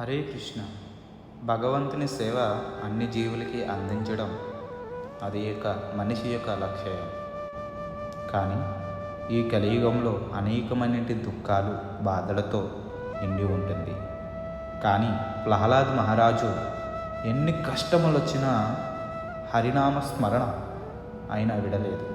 హరే కృష్ణ. భగవంతుని సేవ అన్ని జీవులకి అందించడం అది యొక్క మనిషి యొక్క లక్ష్యం. కానీ ఈ కలియుగంలో అనేకమైనటి దుఃఖాలు బాధలతో నిండి ఉంటుంది. కానీ ప్రహ్లాద్ మహారాజు ఎన్ని కష్టములు వచ్చినా హరినామ స్మరణ ఆయన విడలేదు.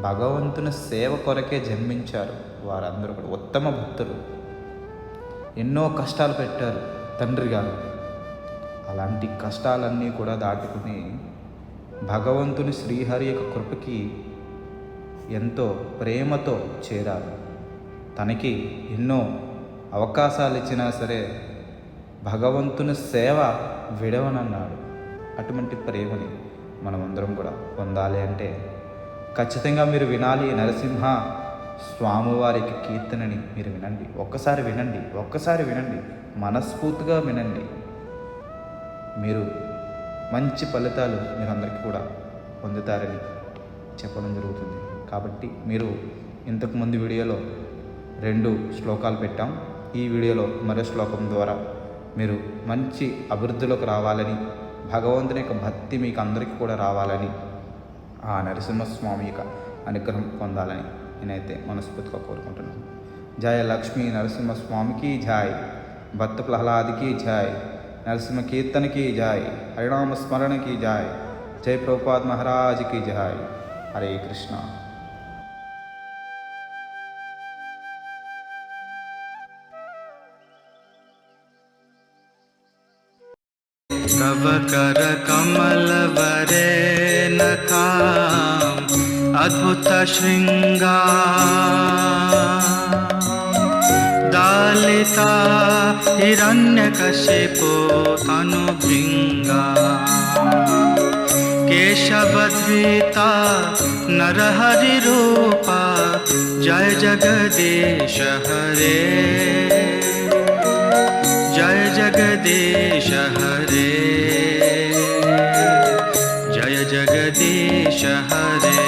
భగవంతుని సేవ కొరకే జన్మించారు వారందరూ కూడా. ఉత్తమ భక్తులు. ఎన్నో కష్టాలు పెట్టారు తండ్రి గారు. అలాంటి కష్టాలన్నీ కూడా దాటుకుని భగవంతుని శ్రీహరి యొక్క కృపకి ఎంతో ప్రేమతో చేరారు. తనకి ఎన్నో అవకాశాలు ఇచ్చినా సరే భగవంతుని సేవ విడవనన్నాడు. అటువంటి ప్రేమని మనమందరం కూడా పొందాలి అంటే ఖచ్చితంగా మీరు వినాలి నరసింహ. స్వామివారికి కీర్తనని మీరు వినండి. ఒక్కసారి వినండి. ఒక్కసారి వినండి. మనస్ఫూర్తిగా వినండి. మీరు మంచి ఫలితాలు మీరు అందరికీ కూడా పొందుతారని చెప్పడం జరుగుతుంది. కాబట్టి మీరు ఇంతకుముందు వీడియోలో రెండు శ్లోకాలు పెట్టాం. ఈ వీడియోలో మరో శ్లోకం ద్వారా మీరు మంచి అభివృద్ధిలోకి రావాలని భగవంతుని యొక్క భక్తి మీకు అందరికీ కూడా రావాలని ఆ నరసింహస్వామి యొక్క అనుగ్రహం పొందాలని నేనైతే మనస్ఫూర్తిగా కోరుకుంటున్నాను జయ లక్ష్మీ నరసింహస్వామికి జాయ్ భక్త ప్రహ్లాద్కి జాయ్ నరసింహ కీర్తనకి జాయ్ హరినామ స్మరణకి జాయ్ జై ప్రభుపాద్ మహారాజ్కి జాయ్ హరే కృష్ణ तव कर कमलवरे नखाम् अद्भुत शृङ्गार दालिता हिरण्यकशिपो तनुभृङ्गा केशवद्विता नरहरिरूपा। जय जगदीश हरे। जय जगदीश हरे। जय जगदीश हरे।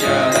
show.